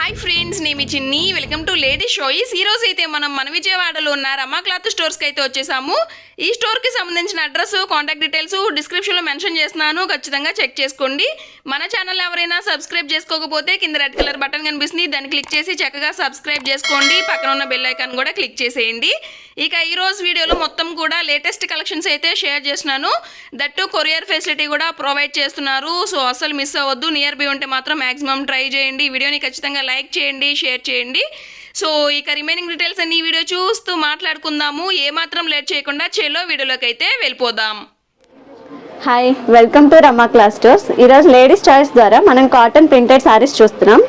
Hi friends నేను చిన్ని. Welcome to lady షోయిస్ ఈ రోజు అయితే మనం మన విజయవాడలో ఉన్న రమా క్లాత్ స్టోర్స్కి అయితే వచ్చేసాము. ఈ స్టోర్కి సంబంధించిన అడ్రస్ కాంటాక్ట్ డీటెయిల్స్ డిస్క్రిప్షన్లో మెన్షన్ చేస్తున్నాను. ఖచ్చితంగా చెక్ చేసుకోండి. మన ఛానల్ ఎవరైనా సబ్స్క్రైబ్ చేసుకోకపోతే కింద రెడ్ కలర్ బటన్ కనిపిస్తుంది. దాన్ని క్లిక్ చేసి చక్కగా సబ్స్క్రైబ్ చేసుకోండి. పక్కన ఉన్న బెల్ ఐకాన్ కూడా క్లిక్ చేసేయండి. ఇక ఈరోజు వీడియోలో మొత్తం కూడా లేటెస్ట్ కలెక్షన్స్ అయితే షేర్ చేస్తున్నాను. దట్టు కొరియర్ ఫెసిలిటీ కూడా ప్రొవైడ్ చేస్తున్నారు. సో అసలు మిస్ అవ్వద్దు. నియర్ బై ఉంటే మాత్రం మ్యాక్సిమం ట్రై చేయండి. ఈ వీడియోని ఖచ్చితంగా లైక్ చేయండి షేర్ చేయండి. సో ఇక రిమైనింగ్ డీటెయిల్స్ అన్ని వీడియో చూస్తూ మాట్లాడుకుందాము. ఏమాత్రం లేట్ చేయకుండా చేలో వీడియోలోకి అయితే వెళ్ళిపోదాం. Hi welcome to Rama cloth stores ఈ రోజు లేడీస్ చాయిస్ ద్వారా మనం కాటన్ ప్రింటెడ్ సారీస్ చూస్తున్నాం.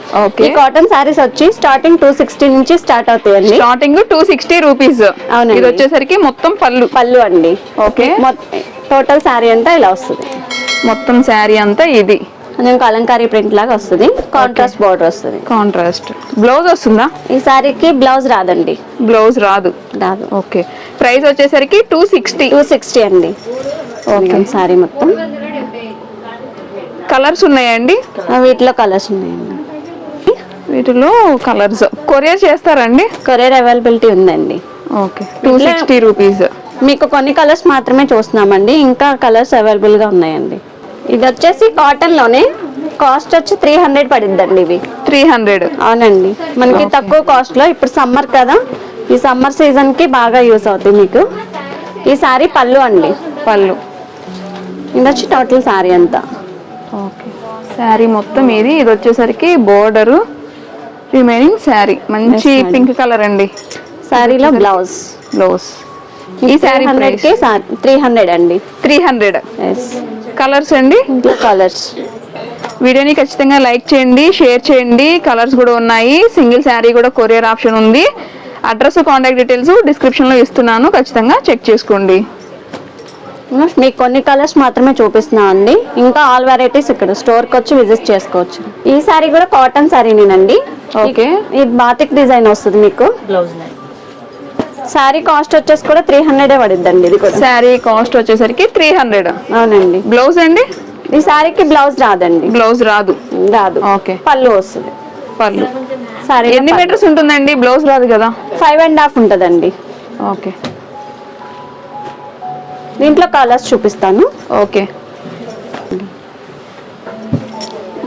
ఈ కాటన్ సారీస్ వచ్చి స్టార్టింగ్ టూ సిక్స్టీ నుంచి స్టార్ట్ అవుతాయండి. స్టార్టింగ్ టూ సిక్స్టీ రూపీస్ అవునండి. ఇది వచ్చేసరికి మొత్తం పళ్ళు. పళ్ళు అండి. ఓకే టోటల్ సారీ అంతా ఇలా వస్తుంది. మొత్తం శారీ అంతా ఇది. కొంచెం కలంకారీ ప్రింట్ లాగా వస్తుంది. కాంట్రాస్ట్ బార్డర్ వస్తుంది. కాంట్రాస్ట్ బ్లౌజ్ వస్తుందా? ఈ సారీకి బ్లౌజ్ రాదండి. బ్లౌజ్ రాదు. రాదు. ఓకే ప్రైస్ వచ్చేసరికి టూ సిక్స్టీ టూ సిక్స్టీ అండి. ఓకే సారీ మొత్తం. కలర్స్ ఉన్నాయండి? వీటిలో కలర్స్ ఉన్నాయండి. వీటిలో కలర్స్ కొరియర్ చేస్తారండి? కొరియర్ అవైలబిలిటీ ఉందండి. ఓకే టూ సిక్స్టీ రూపీస్ మీకు కొన్ని కలర్స్ మాత్రమే చూస్తున్నామండి. ఇంకా కలర్స్ అవైలబుల్గా ఉన్నాయండి. ఇది వచ్చేసి కాటన్లోనే కాస్ట్ వచ్చి త్రీ హండ్రెడ్ పడిద్దండి ఇవి. త్రీ హండ్రెడ్ అవునండి. మనకి తక్కువ కాస్ట్లో ఇప్పుడు సమ్మర్ కదా. ఈ సమ్మర్ సీజన్కి బాగా యూస్ అవుతుంది మీకు. ఈ సారీ పళ్ళు అండి. పళ్ళు. ఇది వచ్చి టోటల్ సారీ అంతా. ఓకే శారీ మొత్తం ఇది. ఇది వచ్చేసరికి బోర్డరు రిమైనింగ్ శారీ మంచి. పింక్ కలర్ అండి. సారీలో బ్లౌజ్ బ్లౌజ్ ఈ శారీ త్రీ హండ్రెడ్ అండి. త్రీ హండ్రెడ్ కలర్స్ అండి? ఇంట్లో కలర్స్ వీడియోని ఖచ్చితంగా లైక్ చేయండి షేర్ చేయండి. కలర్స్ కూడా ఉన్నాయి. సింగిల్ శారీ కూడా కొరియర్ ఆప్షన్ ఉంది. అడ్రస్ కాంటాక్ట్ డీటెయిల్స్ డిస్క్రిప్షన్లో ఇస్తున్నాను. ఖచ్చితంగా చెక్ చేసుకోండి. మీకు కొన్ని కలర్స్ మాత్రమే చూపిస్తున్నాం అండి. ఇంకా ఆల్ వెరైటీస్ ఇక్కడ స్టోర్కి వచ్చి విజిట్ చేసుకోవచ్చు. ఈ సారీ కూడా కాటన్ సారీనేనండి ఓకే. ఇది బాతిక్ డిజైన్ వస్తుంది మీకు. బ్లౌజ్ సారీ కాస్ట్ వచ్చేసి కూడా త్రీ హండ్రెడ్ పడిద్దండి ఇది కూడా. శారీ కాస్ట్ వచ్చేసరికి త్రీ హండ్రెడ్ అవునండి. బ్లౌజ్ అండి? ఈ సారీకి బ్లౌజ్ రాదండి. బ్లౌజ్ రాదు. రాదు. ఓకే. పళ్ళు వస్తుంది. పళ్ళు. సారీ ఎన్ని మీటర్స్ ఉంటుందండి? బ్లౌజ్ రాదు కదా? ఫైవ్ అండ్ హాఫ్ ఉంటుందండి. ఓకే దీంట్లో కలర్స్ చూపిస్తాను. ఓకే.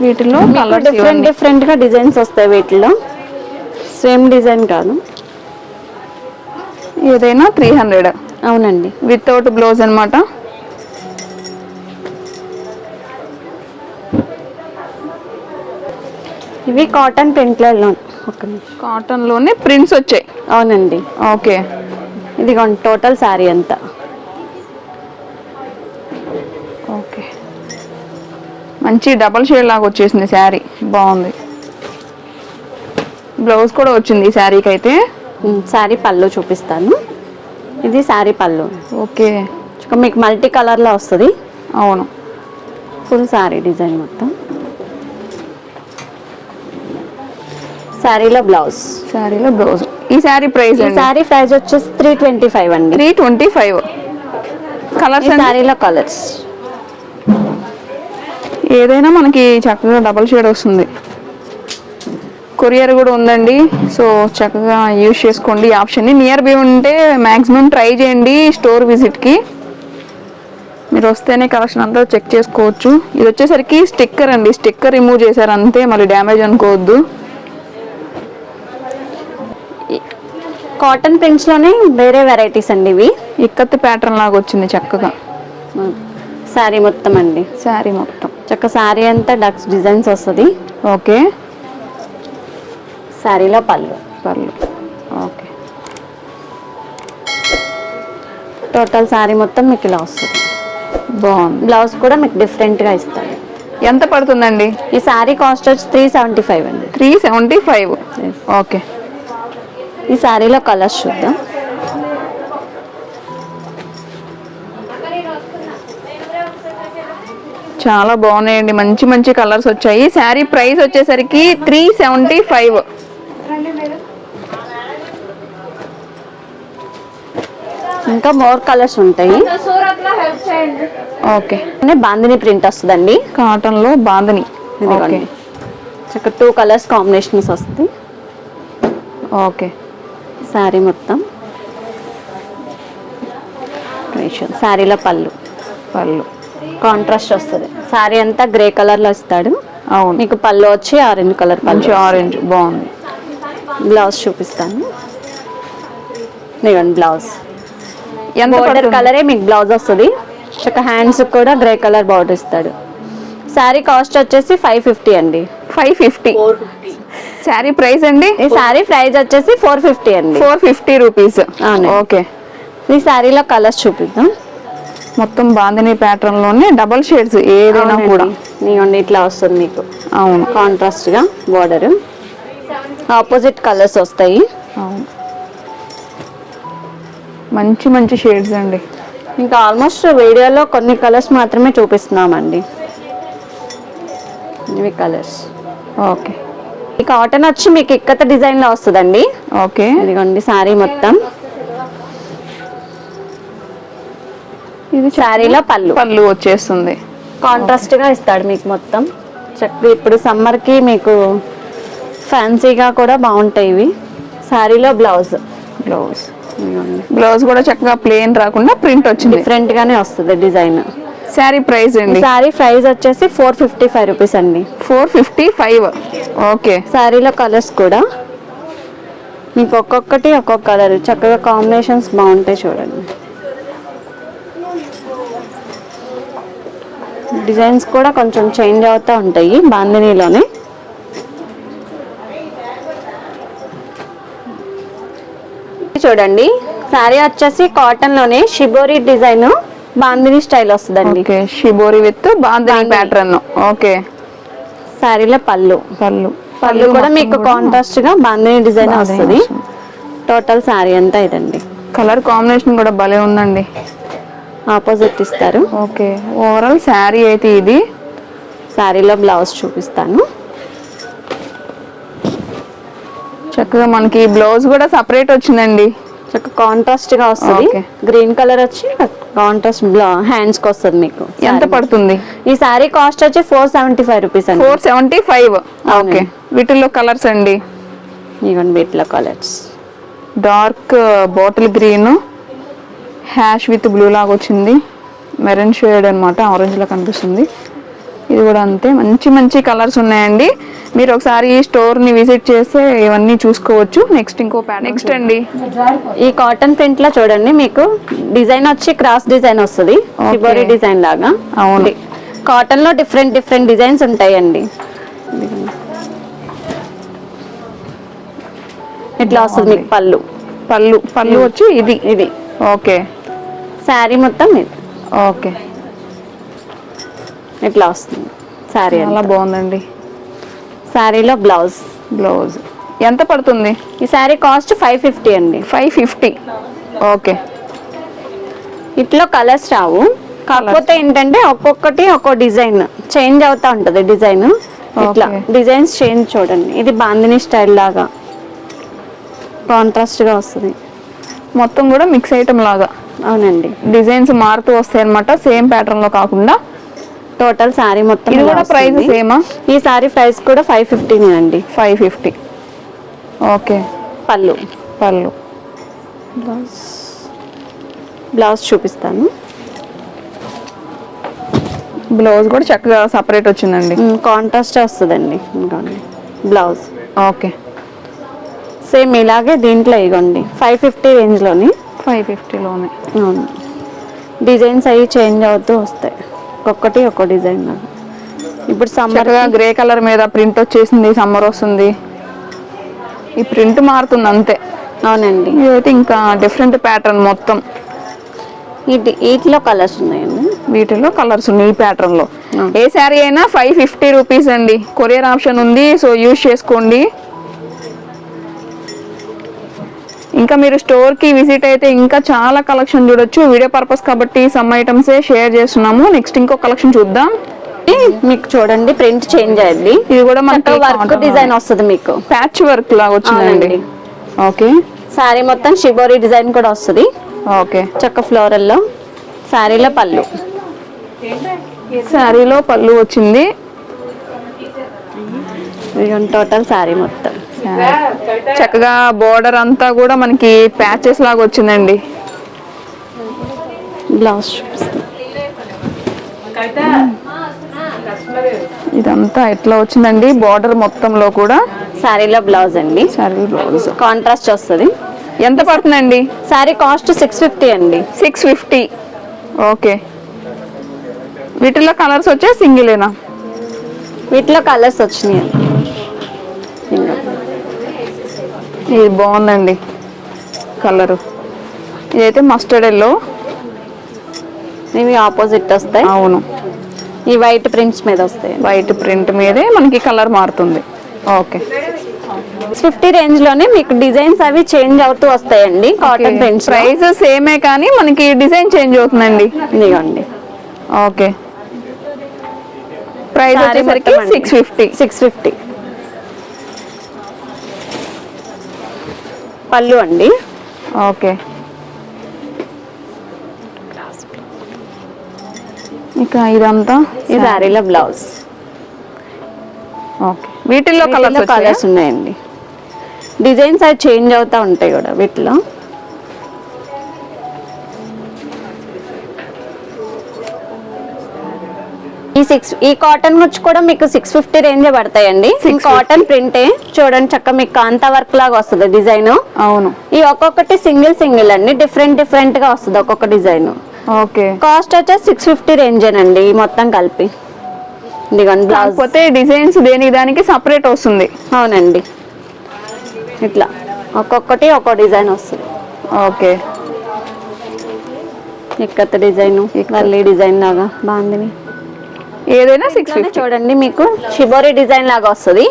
వీటిలో డిఫరెంట్ డిఫరెంట్గా డిజైన్స్ వస్తాయి వీటిలో. సేమ్ డిజైన్ కాదు. ఏదైనా త్రీ హండ్రెడ్ అవునండి. వితౌట్ బ్లౌజ్ అన్నమాట. ఇవి కాటన్ ప్రింట్లలో ఒక నిమిషం. కాటన్లోనే ప్రింట్స్ వచ్చాయి. అవునండి. ఓకే. ఇదిగోండి టోటల్ శారీ అంతా. మంచి డబల్ షేడ్ లాగా వచ్చేసింది శారీ. బాగుంది. బ్లౌజ్ కూడా వచ్చింది ఈ శారీకి అయితే శారీ పళ్ళు చూపిస్తాను. ఇది శారీ పళ్ళు. ఓకే. మీకు మల్టీ కలర్లో వస్తుంది. అవును. ఫుల్ శారీ డిజైన్ మొత్తం. శారీలో బ్లౌజ్ శారీలో బ్లౌజ్ ఈ శారీ ప్రైస్ శారీ ప్రైస్ వచ్చేసి త్రీ ట్వంటీ ఫైవ్ అండి త్రీ ట్వంటీ ఫైవ్ కలర్స్ శారీలో కలర్స్ ఏదైనా మనకి చక్కగా డబల్ షేడ్ వస్తుంది. కొరియర్ కూడా ఉందండి. సో చక్కగా యూజ్ చేసుకోండి. ఈ ఆప్షన్ని నియర్ బై ఉంటే మ్యాక్సిమం ట్రై చేయండి స్టోర్ విజిట్కి మీరు వస్తేనే కలెక్షన్ అంతా చెక్ చేసుకోవచ్చు. ఇది వచ్చేసరికి స్టిక్కర్ అండి. స్టిక్కర్ రిమూవ్ చేశారు అంతే మళ్ళీ డ్యామేజ్ అనుకోవద్దు. కాటన్ ప్రింట్స్లోనే వేరే వెరైటీస్ అండి ఇవి. ఇక్కత్ ప్యాటర్న్ లాగా వచ్చింది చక్కగా. శారీ మొత్తం అండి. శారీ మొత్తం. చక్క శారీ అంతా డక్స్ డిజైన్స్ వస్తుంది. ఓకే. శారీలో పళ్ళు. పర్లు ఓకే. టోటల్ శారీ మొత్తం మీకు ఇలా వస్తుంది. బాగుంది. బ్లౌజ్ కూడా మీకు డిఫరెంట్గా ఇస్తారు. ఎంత పడుతుందండి? ఈ శారీ కాస్ట్ వచ్చి త్రీ సెవెంటీ ఫైవ్ అండి. Three seventy five okay. ఈ శారీలో కలర్స్ చూద్దాం. చాలా బాగున్నాయండి. మంచి మంచి కలర్స్ వచ్చాయి. శారీ ప్రైస్ వచ్చేసరికి త్రీ సెవెంటీ ఫైవ్. ఇంకా మోర్ కలర్స్ ఉంటాయి. ఓకే. బాందిని ప్రింట్ వస్తుందండి. కాటన్లో బాందని చక్క టూ కలర్స్ కాంబినేషన్స్ వస్తాయి. ఓకే. శారీ మొత్తం. శారీలో పళ్ళు. పళ్ళు. కాంట్రాస్ట్ వస్తుంది. శారీ అంతా గ్రే కలర్లో ఇస్తాడు. అవును. మీకు పళ్ళు వచ్చి ఆరెంజ్ కలర్ మంచి పళ్ళు ఆరెంజ్ బాగుంది. బ్లౌజ్ చూపిస్తాను. ఇదిగోండి బ్లౌజ్ ఎంత బోర్డర్? కలరే మీకు బ్లౌజ్ వస్తుంది. చక్క హ్యాండ్స్ కూడా గ్రే కలర్ బార్డర్ ఇస్తాడు. శారీ కాస్ట్ వచ్చేసి ఫైవ్ ఫిఫ్టీ అండి. ఫైవ్ ఫిఫ్టీ శారీ ప్రైస్ అండి? ఈ శారీ ప్రైస్ వచ్చేసి ఫోర్ ఫిఫ్టీ అండి. Four fifty rupees. ఓకే ఈ శారీలో కలర్స్ చూపిద్దాం. మొత్తం బాందిని ప్యాటర్న్లోనే డబల్ షేడ్స్ ఏదైనా కూడా. నీవండి ఇట్లా వస్తుంది మీకు. అవును. కాంట్రాస్ట్గా బార్డర్ ఆపోజిట్ కలర్స్ వస్తాయి. అవును. మంచి మంచి షేడ్స్ అండి. ఇంకా ఆల్మోస్ట్ వీడియోలో కొన్ని కలర్స్ మాత్రమే చూపిస్తున్నామండి. ఇవి కలర్స్ ఓకే. ఈ కాటన్ వచ్చి మీకు ఇక్కత డిజైన్లో వస్తుందండి. ఓకే. ఇదిగోండి శారీ మొత్తం. ఇది శారీలో పళ్ళు. పళ్ళు వచ్చేస్తుంది. కాంట్రాస్ట్గా ఇస్తాడు మీకు మొత్తం. చక్కగా ఇప్పుడు సమ్మర్కి మీకు ఫ్యాన్సీగా కూడా బాగుంటాయి ఇవి. శారీలో బ్లౌజ్ బ్లౌజ్ బ్లౌజ్ కూడా చక్కగా ప్లేన్ రాకుండా ప్రింట్ వచ్చింది. డిఫరెంట్ గానే వస్తుంది డిజైన్ శారీ ప్రైస్ అండి? శారీ ప్రైస్ వచ్చేసి ఫోర్ ఫిఫ్టీ ఫైవ్ రూపీస్ అండి. ఫోర్ ఫిఫ్టీ ఫైవ్ ఓకే శారీలో కలర్స్ కూడా. మీకు ఒక్కొక్కటి ఒక్కొక్క కలర్ చక్కగా కాంబినేషన్స్ బాగుంటాయి చూడండి. డిజైన్స్ కూడా కొంచెం చేంజ్ అవుతూ ఉంటాయి బాందినీలోనే. చూడండి శారీ వచ్చేసి కాటన్లోనే షిబోరి డిజైన్ బాందిని స్టైల్ వస్తుందండి. Shibori with bandhani. Pattern. Okay. శారీలో పళ్ళు. పళ్ళు. పళ్ళు కూడా మీకు కాంట్రాస్ట్గా బాందిని డిజైన్ వస్తుంది. టోటల్ శారీ అంతా ఇదండి. కలర్ కాంబినేషన్ కూడా భలే ఉందండి. ఆపోజిట్ ఇస్తారు. ఓకే. ఓవరాల్ శారీ అయితే ఇది. శారీలో బ్లౌజ్ చూపిస్తాను. చక్కగా మనకి బ్లౌజ్ కూడా సపరేట్ వచ్చిందండి. చక్క కాంట్రాస్ట్గా వస్తుంది. గ్రీన్ కలర్ వచ్చి కాంట్రాస్ట్ హ్యాండ్స్కి వస్తుంది మీకు ఎంత. పడుతుంది? ఈ శారీ కాస్ట్ వచ్చి ఫోర్ సెవెంటీ ఫైవ్ రూపీస్ అండి. Four seventy five okay. వీటిల్లో కలర్స్ అండి? ఇవన్నీ వీటిలో colours dark bottle green ash with blue లాగా వచ్చింది. మెరూన్ షేడ్ అనమాట ఆరెంజ్ లా కనిపిస్తుంది. ఇది కూడా అంతే. మంచి మంచి కలర్స్ ఉన్నాయండి. మీరు ఒకసారి ఈ స్టోర్ని విజిట్ చేస్తే ఇవన్నీ చూసుకోవచ్చు. నెక్స్ట్ ఇంకో నెక్స్ట్ అండి. ఈ కాటన్ ప్రింట్లో చూడండి మీకు. డిజైన్ వచ్చి క్రాస్ డిజైన్ వస్తుంది. షిబోరి డిజైన్ లాగా. అవును. కాటన్లో డిఫరెంట్ డిఫరెంట్ డిజైన్స్ ఉంటాయండి. ఇట్లా వస్తుంది మీకు పళ్ళు? పళ్ళు పళ్ళు వచ్చి ఇది. ఇది ఓకే శారీ మొత్తం ఇది. ఓకే. ఇట్లా వస్తుంది? శారీ చాలా బాగుందండి. శారీలో బ్లౌజ్. బ్లౌజ్. ఎంత పడుతుంది? ఈ శారీ కాస్ట్ ఫైవ్ ఫిఫ్టీ అండి. Five fifty. ఓకే. ఇట్లో కలర్స్ రావు. కాకపోతే ఏంటంటే ఒక్కొక్కటి ఒక్కో డిజైన్ చేంజ్ అవుతా ఉంటది డిజైన్. ఇట్లా. డిజైన్స్ చేంజ్ చూడండి. ఇది బాందిని స్టైల్ లాగా. కాంట్రాస్ట్గా వస్తుంది. మొత్తం కూడా మిక్స్ ఐటమ్ లాగా. అవునండి. డిజైన్స్ మారుతూ వస్తాయి అనమాట సేమ్ ప్యాటర్న్లో కాకుండా టోటల్ శారీ మొత్తం ఇది కూడా ప్రైస్. సేమా ఈ శారీ ప్రైస్ కూడా ఫైవ్ ఫిఫ్టీనే అండి. ఫైవ్ ఫిఫ్టీ ఓకే పళ్ళు. పళ్ళు. బ్లౌజ్ చూపిస్తాను. బ్లౌజ్ కూడా చక్కగా సపరేట్ వచ్చిందండి. కాంట్రాస్ట్ వస్తుందండి. బ్లౌజ్ ఓకే సేమ్ ఇలాగే దీంట్లో ఇగోండి. ఫైవ్ ఫిఫ్టీ రేంజ్లోని ఫైవ్ ఫిఫ్టీలోనే. అవును. డిజైన్స్ అవి చేంజ్ అవుతూ వస్తాయి. ఒక్కొక్కటి ఒక్కో డిజైన్ లాగా. ఇప్పుడు సమ్మర్ చక్కగా గ్రే కలర్ మీద ప్రింట్ వచ్చేసింది సమ్మర్ వస్తుంది. ఈ ప్రింట్ మారుతుంది అంతే. అవునండి. ఇదైతే ఇంకా డిఫరెంట్ ప్యాటర్న్ మొత్తం. ఇది వీటిలో కలర్స్ ఉన్నాయండి? వీటిలో కలర్స్ ఉన్నాయి ఈ ప్యాటర్న్లో ఆ. ఏ శారీ అయినా ఫైవ్ ఫిఫ్టీ రూపీస్ అండి. కొరియర్ ఆప్షన్ ఉంది సో యూజ్ చేసుకోండి. ఇంకా మీరు స్టోర్కి విజిట్ అయితే ఇంకా చాలా కలెక్షన్ చూడొచ్చు. వీడియో పర్పస్ కాబట్టి సమ్ ఐటమ్స్ షేర్ చేస్తున్నాము. నెక్స్ట్ ఇంకో కలెక్షన్ చూద్దాం. మీకు చూడండి ప్రింట్ చేంజ్ అయ్యింది ఇది కూడా మనకి వర్క్ డిజైన్ వస్తుంది మీకు. ప్యాచ్ వర్క్ లాగా వచ్చిందండి. ఓకే. శారీ మొత్తం షిబోరి డిజైన్ కూడా వస్తుంది. ఓకే. చక్క ఫ్లోరల్లో శారీలో పళ్ళు. శారీలో పళ్ళు వచ్చింది. టోటల్ శారీ మొత్తం. చక్కగా బోర్డర్ అంతా కూడా మనకి ప్యాచెస్ లాగా వచ్చిందండి. బ్లౌజ్ ఇదంతా ఎట్లా వచ్చిందండి? బోర్డర్ మొత్తంలో కూడా? శారీలో బ్లౌజ్ అండి. సర్వీ బ్లౌజ్. కాంట్రాస్ట్ వస్తుంది. ఎంత పడుతుందండి? శారీ కాస్ట్ సిక్స్ ఫిఫ్టీ అండి. Six fifty. ఓకే. వీటిలో కలర్స్ వచ్చే సింగిలేనా? వీటిలో కలర్స్ వచ్చినాయి ఇది బాగుందండి కలరు. ఇదైతే మస్టర్డ్ ఎల్లో ఇవి ఆపోజిట్ వస్తాయి. అవును. ఈ వైట్ ప్రింట్స్ మీద వస్తాయి. వైట్ ప్రింట్ మీదే మనకి కలర్ మారుతుంది. ఓకే. ఫిఫ్టీ రేంజ్లోనే మీకు డిజైన్స్ అవి చేంజ్ అవుతూ వస్తాయండి. కాటన్ ప్రింట్స్ ప్రైస్ సేమే కానీ మనకి డిజైన్ చేంజ్ అవుతుందండి. ఇదిగోండి. ఓకే ప్రైస్ వచ్చేసరికి. సిక్స్ ఫిఫ్టీ సిక్స్ ఫిఫ్టీ పళ్ళు అండి. ఓకే. ఇక ఇదంతా ఈ శారీలో బ్లౌజ్. ఓకే. వీటిల్లో కలర్స్ కలర్స్ ఉన్నాయండి. డిజైన్స్ అవి చేంజ్ అవుతా ఉంటాయి కూడా వీటిలో. సిక్స్ ఈ కాటన్ వచ్చి కూడా మీకు సిక్స్ ఫిఫ్టీ రేంజే పడతాయండి. కాటన్ ప్రింటే చూడండి చక్క మీకు కాంతా వర్క్ లాగా వస్తుంది డిజైన్ అవును. ఈ ఒక్కొక్కటి సింగిల్ సింగిల్ అండి. డిఫరెంట్ డిఫరెంట్గా వస్తుంది ఒక్కొక్క డిజైన్ ఓకే. కాస్ట్ వచ్చేసి సిక్స్ ఫిఫ్టీ రేంజేనండి మొత్తం కలిపి. ఇదిగోండి బ్లౌజ్ కాకపోతే డిజైన్స్ దేనికి దానికి సపరేట్ వస్తుంది. అవునండి. ఇట్లా. ఒక్కొక్కటి ఒక్కో డిజైన్ వస్తుంది. ఓకే. ఇక్కత డిజైన్ మళ్ళీ డిజైన్ లాగా. బాగుంది. ఏదైనా సిక్స్ చూడండి మీకు షిబోరి డిజైన్ లాగా వస్తుంది.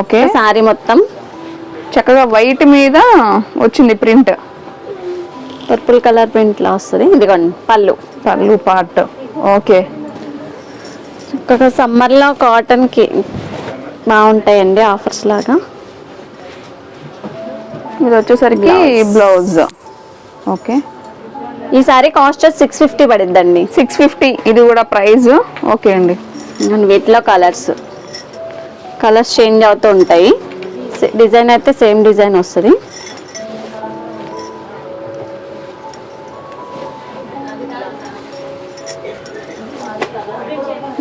ఓకే. సారీ మొత్తం. చక్కగా వైట్ మీద వచ్చింది ప్రింట్. పర్పుల్ కలర్ ప్రింట్ లా వస్తుంది. ఇదిగోండి పళ్ళు. పళ్ళు పార్ట్ ఓకే. చక్కగా సమ్మర్లో కాటన్కి బాగుంటాయండి ఆఫర్స్ లాగా. ఇది వచ్చేసరికి బ్లౌజ్ ఓకే. ఈ సారీ కాస్ట్ సిక్స్ ఫిఫ్టీ పడిద్దండి సిక్స్ ఫిఫ్టీ ఇది కూడా ప్రైస్ ఓకే అండి. అండ్ వీటిలో కలర్స్. కలర్స్ చేంజ్ అవుతూ ఉంటాయి. డిజైన్ అయితే సేమ్ డిజైన్ వస్తుంది.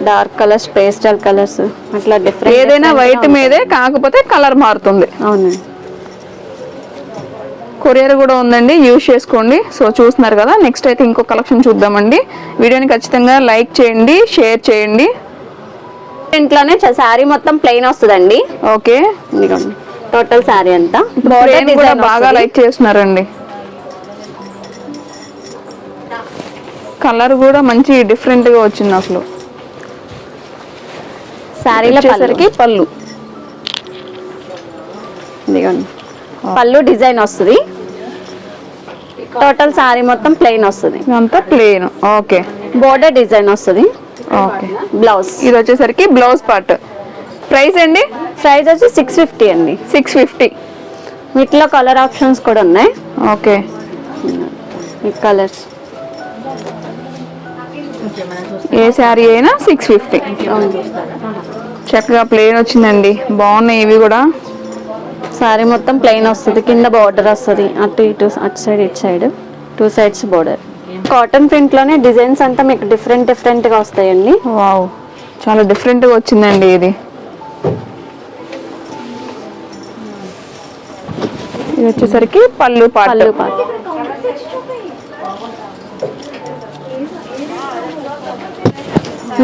డార్క్ కలర్స్ పేస్టల్ కలర్స్ అట్లా డిఫరెంట్ ఏదైనా వైట్ మీదే కాకపోతే కలర్ మారుతుంది. అవునండి. కొరియర్ కూడా ఉందండి యూజ్ చేసుకోండి. సో చూస్తున్నారు కదా నెక్స్ట్ అయితే ఇంకో కలెక్షన్ చూద్దామండి. వీడియోని ఖచ్చితంగా లైక్ చేయండి షేర్ చేయండి. ఇంట్లోనే శారీ మొత్తం ప్లెయిన్ వస్తుందండి. ఓకే. టోటల్ శారీ అంతా. కూడా బాగా లైక్ చేస్తున్నారండి. కలర్ కూడా మంచి డిఫరెంట్గా వచ్చింది అసలు. శారీలో పళ్ళు. ఇదిగోండి. పళ్ళు డిజైన్ వస్తుంది. టోటల్ శారీ మొత్తం ప్లెయిన్ వస్తుంది. ఇదంతా ప్లేన్ ఓకే బోర్డర్ డిజైన్ వస్తుంది. ఓకే బ్లౌజ్ ఇది వచ్చేసరికి బ్లౌజ్ పార్ట్ ప్రైస్ అండి ప్రైస్ వచ్చి సిక్స్ ఫిఫ్టీ అండి. సిక్స్ ఫిఫ్టీ వీటిలో కలర్ ఆప్షన్స్ కూడా ఉన్నాయి. ఓకే ఈ కలర్స్ ఏ శారీ అయినా సిక్స్ ఫిఫ్టీ చక్కగా ప్లేన్ వచ్చిందండి. బాగున్నాయి ఇవి కూడా. శారీ మొత్తం ప్లెయిన్ వస్తుంది. కింద బార్డర్ వస్తుంది. అటు ఇటు అటు సైడ్ ఇటు side two sides border cotton ప్రింట్లోనే designs అంతా మీకు డిఫరెంట్ డిఫరెంట్గా వస్తాయండి. వావ్ చాలా డిఫరెంట్గా వచ్చిందండి ఇది. ఇది వచ్చేసరికి పళ్ళు పళ్ళు పాటు.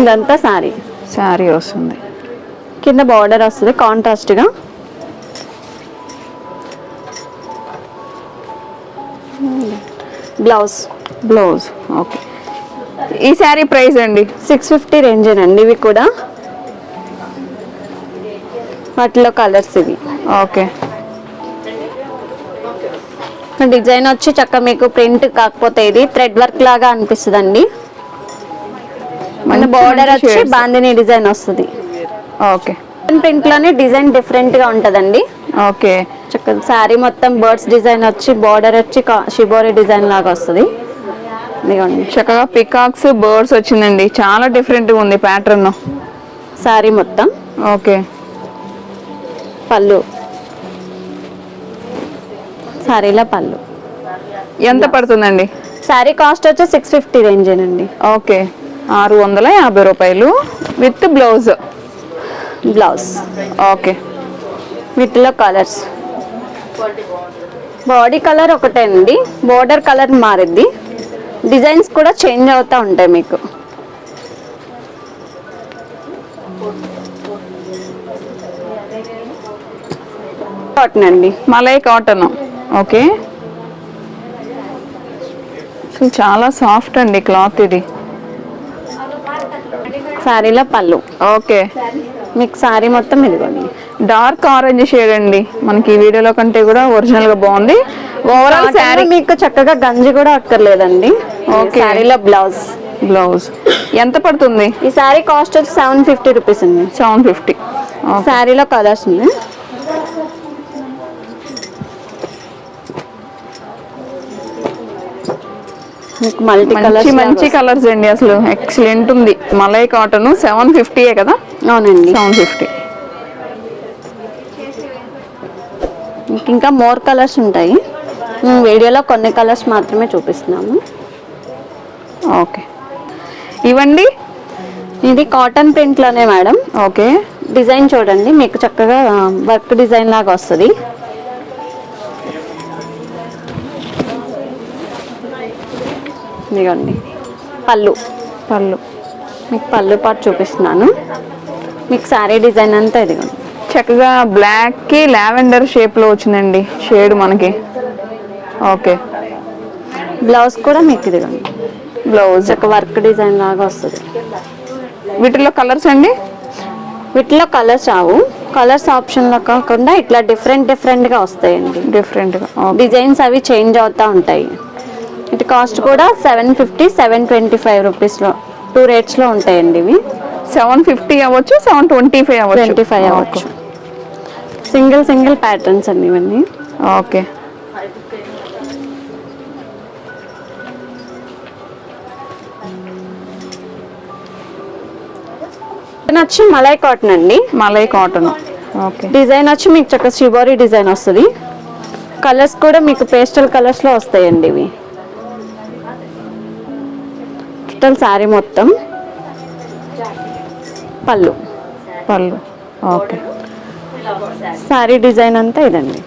ఇదంతా శారీ శారీ వస్తుంది. కింద బార్డర్ వస్తుంది. కాంట్రాస్ట్ బ్లౌజ్ బ్లౌజ్ ఓకే ఈ శారీ ప్రైస్ అండి? సిక్స్ ఫిఫ్టీ రేంజేనండి ఇవి కూడా. వాటిలో కలర్స్ ఇవి. ఓకే డిజైన్ వచ్చి చక్క మీకు ప్రింట్ కాకపోతే ఇది థ్రెడ్ వర్క్ లాగా అనిపిస్తుంది అండి మన బార్డర్ వచ్చి. బాందిని డిజైన్ వస్తుంది. ఓకే ప్రింట్లోనే డిజైన్ డిఫరెంట్గా ఉంటదండి. ఓకే చక్క శారీ మొత్తం బర్డ్స్ డిజైన్ వచ్చి బార్డర్ వచ్చి షిబోరి డిజైన్ లాగా వస్తుంది. చక్కగా పికాక్స్ బర్డ్స్ వచ్చిందండి. చాలా డిఫరెంట్గా ఉంది ప్యాటర్న్. శారీ మొత్తం. ఓకే. పళ్ళు. శారీలో పళ్ళు. ఎంత పడుతుందండి? శారీ కాస్ట్ వచ్చి సిక్స్ ఫిఫ్టీ రేంజేనండి. ఓకే. ఆరు వందల యాభై రూపాయలు విత్ బ్లౌజ్. బ్లౌజ్. ఓకే. వీటిలో కలర్స్. బాడీ కలర్ ఒకటే అండి బోర్డర్ కలర్ మారిద్ది డిజైన్స్ కూడా చేంజ్ అవుతూ ఉంటాయి మీకు. కాటన్ అండి మలై కాటన్. ఓకే. అసలు చాలా సాఫ్ట్ అండి క్లాత్ ఇది. శారీలో పళ్ళు. ఓకే. మీకు శారీ మొత్తం ఇదిగోండి. డార్క్ ఆరెంజ్ షేడ్ అండి. మనకి ఈ వీడియోలో కంటే కూడా ఒరిజినల్గా బాగుంది. ఓవరాల్ శారీ మీకు చక్కగా గంజి కూడా అక్కర్లేదండి. Okay. శారీలో బ్లౌజ్ బ్లౌజ్ ఎంత పడుతుంది? ఈ శారీ కాస్ట్ వచ్చి సెవెన్ ఫిఫ్టీ రూపీస్ అండి. సెవెన్ ఫిఫ్టీ శారీలో కలర్స్ ఉంది మంచి కలర్స్ మంచి కలర్స్ అండి అసలు. ఎక్సలెంట్ ఉంది. మలై కాటన్ సెవెన్ ఫిఫ్టీయే కదా? అవునండి. సెవెన్ ఫిఫ్టీ మీకు ఇంకా మోర్ కలర్స్ ఉంటాయి. వీడియోలో కొన్ని కలర్స్ మాత్రమే చూపిస్తున్నాము. ఓకే. ఇవండి ఇది కాటన్ ప్రింట్లోనే మేడం. ఓకే. డిజైన్ చూడండి. మీకు చక్కగా వర్క్ డిజైన్ లాగా వస్తుంది. ఇదిగోండి. పళ్ళు. పళ్ళు. మీకు పళ్ళు పాటు చూపిస్తున్నాను. మీకు శారీ డిజైన్ అంతా ఇదిగోండి. చక్కగా బ్లాక్కి లావెండర్ షేప్లో వచ్చిందండి. షేడ్ మనకి. ఓకే బ్లౌజ్ కూడా మీకు ఇదిగోండి బ్లౌజ్ చక్క వర్క్ డిజైన్ లాగా వస్తుంది. వీటిలో కలర్స్ అండి? వీటిలో కలర్స్ రావు. కలర్స్ ఆప్షన్లో కాకుండా ఇట్లా డిఫరెంట్ డిఫరెంట్గా వస్తాయండి. డిఫరెంట్గా. ఓకే డిజైన్స్ అవి చేంజ్ అవుతూ ఉంటాయి. ఇటు కాస్ట్ కూడా seven fifty seven twenty five రూపీస్లో టూ రేట్స్లో ఉంటాయండి ఇవి. సెవెన్ ఫిఫ్టీ అవ్వచ్చు సెవెన్ ట్వంటీ ఫైవ్ అవ్వచ్చు. ట్వంటీ ఫైవ్ అవ్వచ్చు. సింగిల్ సింగిల్ ప్యాటర్న్స్ అండి ఇవన్నీ. ఓకే. వచ్చి మలై కాటన్ అండి. మలై కాటన్. ఓకే. డిజైన్ వచ్చి మీకు చక్క షిబోరీ డిజైన్ వస్తుంది. కలర్స్ కూడా మీకు పేస్టల్ కలర్స్లో వస్తాయండి ఇవి. టోటల్ శారీ మొత్తం పళ్ళు. పళ్ళు. ఓకే. శారీ డిజైన్ అంతా ఇదండి.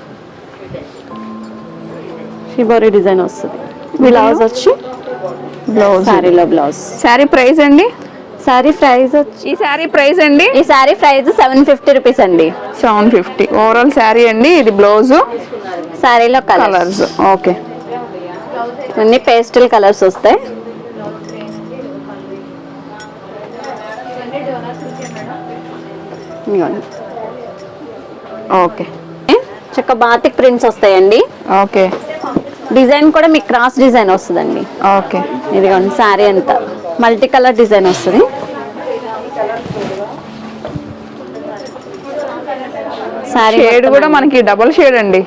షిబోరీ డిజైన్ వస్తుంది. బ్లౌజ్ వచ్చి బ్లౌజ్. శారీలో బ్లౌజ్. శారీ ప్రైస్ అండి? శారీ ప్రైస్ వచ్చి ఈ శారీ ప్రైస్ అండి? ఈ sari price seven fifty rupees అండి. Seven fifty. ఓవరాల్ శారీ అండి ఇది బ్లౌజ్. శారీలో కలర్స్. ఓకే. అన్ని పేస్టల్ కలర్స్ వస్తాయి. ఇదిగోండి. ఓకే. చక్క బాతిక్ ప్రింట్స్ వస్తాయండి. ఓకే. డిజైన్ కూడా మీకు క్రాస్ డిజైన్ వస్తుందండి. ఓకే. ఇదిగోండి శారీ అంతా. మల్టీ కలర్ డిజైన్ వస్తుంది. శారీ షేడ్ కూడా మనకి డబుల్ షేడ్ అండి.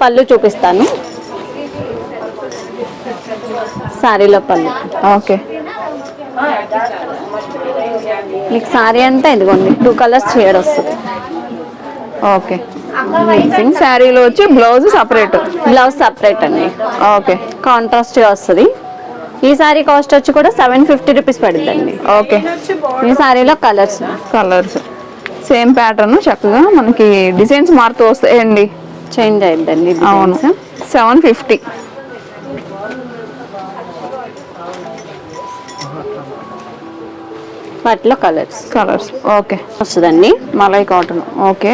పళ్ళు చూపిస్తాను. శారీలో పళ్ళు. ఓకే. మీకు శారీ అంతా ఇదిగోండి టూ కలర్స్ షేడ్ వస్తుంది. ఓకే. మిక్సింగ్ శారీలో వచ్చి బ్లౌజ్ సపరేట్ బ్లౌజ్ సపరేట్ అండి. ఓకే. కాంట్రాస్ట్గా వస్తుంది. ఈ శారీ కాస్ట్ వచ్చి కూడా సెవెన్ ఫిఫ్టీ రూపీస్ పడుతుందండి ఓకే. ఈ శారీలో కలర్స్ కలర్స్ సేమ్ ప్యాటర్న్ చక్కగా మనకి డిజైన్స్ మారుతూ వస్తాయండి. చేంజ్ అయిద్దండి అవును. సెవెన్ ఫిఫ్టీ వాటిలో కలర్స్. కలర్స్. ఓకే. వస్తుందండి. మలై కాటన్. ఓకే.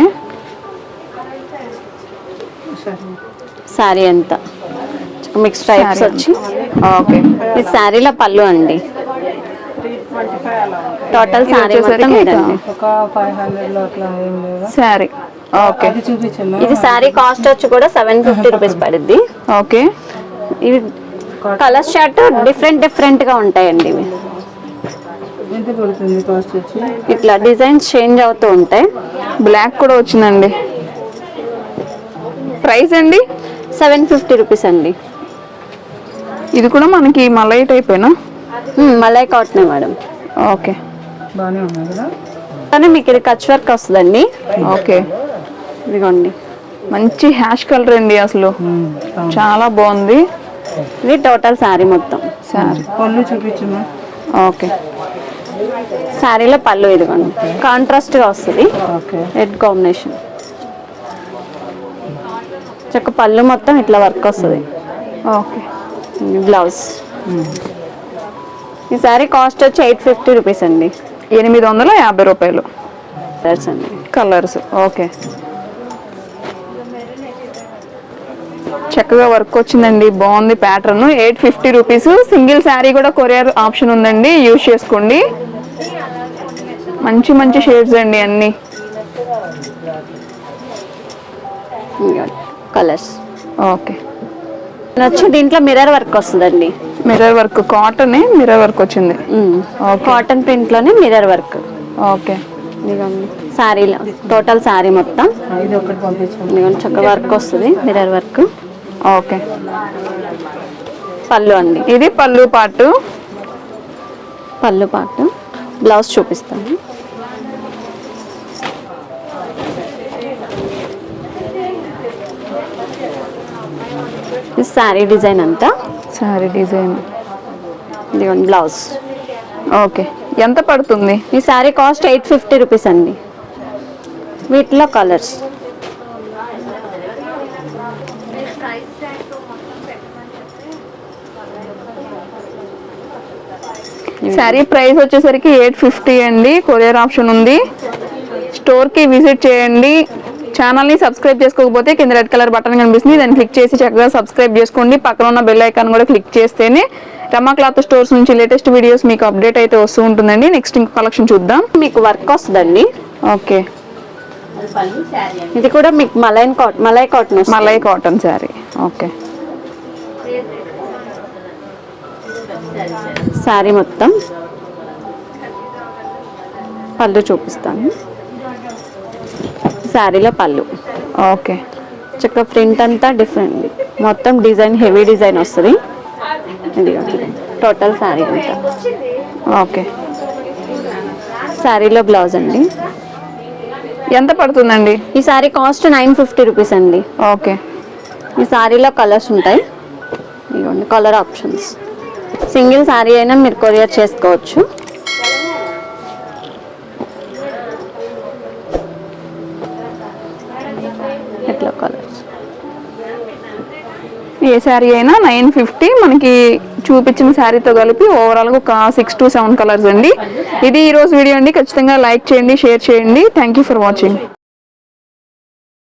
శారీ అంతా. మిక్స్ టైప్స్ వచ్చి. ఓకే. ఈ శారీలో పళ్ళు అండి. టోటల్ ఇది శారీ మొత్తం ఇదండి. శారీ ఓకే. ఇది శారీ కాస్ట్ వచ్చి కూడా సెవెన్ ఫిఫ్టీ రూపీస్ పడుద్ది. ఓకే. ఇవి కలర్ షర్ట్ డిఫరెంట్ డిఫరెంట్గా ఉంటాయండి ఇవి. ఎంత పడుతుంది కాస్ట్ వచ్చి? ఇట్లా డిజైన్స్ చేంజ్ అవుతూ ఉంటాయి. బ్లాక్ కూడా వచ్చిందండి. ప్రైస్ అండి? సెవెన్ ఫిఫ్టీ రూపీస్ అండి. ఇది కూడా మనకి మలై టైపేనా మలై కాటన్ మేడం. ఓకే. బాగానే ఉన్నాయి కదా? కానీ మీకు ఇది కచ్ వర్క్ వస్తుందండి. ఓకే. ఇదిగోండి. మంచి హ్యాష్ కలర్ అండి అసలు. చాలా బాగుంది. ఇది టోటల్ శారీ మొత్తం. పళ్ళు చూపించమ్మా. ఓకే. శారీలో పళ్ళు ఇదిగోండి. కాంట్రాస్ట్గా వస్తుంది. ఓకే. రెడ్ కాంబినేషన్ చక్క పళ్ళు మొత్తం ఇట్లా వర్క్ వస్తుంది. ఓకే. బ్లౌజ్. ఈ శారీ కాస్ట్ వచ్చి ఎయిట్ ఫిఫ్టీ రూపీస్ అండి. ఎనిమిది వందల యాభై రూపాయలు? కలర్స్ అండి. Colours okay. చక్కగా వర్క్ వచ్చిందండి. బాగుంది pattern. Eight fifty rupees. Single sari కూడా కొరియర్ ఆప్షన్ ఉందండి. యూజ్ చేసుకోండి. మంచి మంచి షేడ్స్ అండి అన్ని. కలర్స్ ఓకే వచ్చి దీంట్లో మిర్రర్ వర్క్ వస్తుందండి. Mirror work cotton mirror work వచ్చింది. కాటన్ ప్రింట్లోనే మిర్రర్ వర్క్ ఓకే శారీలో టోటల్ శారీ మొత్తం. చక్క వర్క్ వస్తుంది మిర్రర్ వర్క్ ఓకే పళ్ళు అండి. ఇది పళ్ళు పాటు. పళ్ళు పాటు. బ్లౌజ్ చూపిస్తాను. శారీ డిజైన్ అంతా? శారీ డిజైన్. ఇదిగోండి బ్లౌజ్. ఓకే. ఎంత పడుతుంది? ఈ sari cost eight fifty rupees అండి. వీటిలో కలర్స్. శారీ ప్రైస్ వచ్చేసరికి ఎయిట్ ఫిఫ్టీ అండి. కొరియర్ ఆప్షన్ ఉంది. స్టోర్కి విజిట్ చేయండి. ఛానల్ని సబ్స్క్రైబ్ చేసుకోకపోతే కింద రెడ్ కలర్ బటన్ కనిపిస్తుంది. దాన్ని క్లిక్ చేసి చక్కగా సబ్స్క్రైబ్ చేసుకోండి. పక్కన ఉన్న బెల్ ఐకాన్ కూడా క్లిక్ చేస్తేనే రమా క్లాత్ స్టోర్స్ నుంచి లేటెస్ట్ వీడియోస్ మీకు అప్డేట్ అయితే వస్తూ ఉంటుందండి. నెక్స్ట్ ఇంకో కలెక్షన్ చూద్దాం. మీకు వర్క్ వస్తుందండి. ఓకే ఇది కూడా మీకు malign cotton malai cotton malai cotton sari okay sari మొత్తం. పళ్ళు చూపిస్తాను. శారీలో పళ్ళు. ఓకే. చక్క ప్రింట్ అంతా డిఫరెంట్ మొత్తం డిజైన్ హెవీ డిజైన్ వస్తుంది. ఇది టోటల్ శారీ అంతా. ఓకే. శారీలో బ్లౌజ్ అండి. ఎంత పడుతుందండి? ఈ sari cost nine fifty rupees అండి. ఓకే. ఈ శారీలో కలర్స్ ఉంటాయి. ఇదిగోండి కలర్ ఆప్షన్స్ సింగిల్ శారీ అయినా మీరు కొరియర్ చేసుకోవచ్చు. కలర్స్ ఏ శారీ అయినా నైన్ ఫిఫ్టీ మనకి చూపించిన శారీతో కలిపి ఓవరాల్గా ఒక సిక్స్ టు సెవెన్ కలర్స్ అండి. ఇది ఈరోజు వీడియో అండి. ఖచ్చితంగా లైక్ చేయండి షేర్ చేయండి. Thank you for watching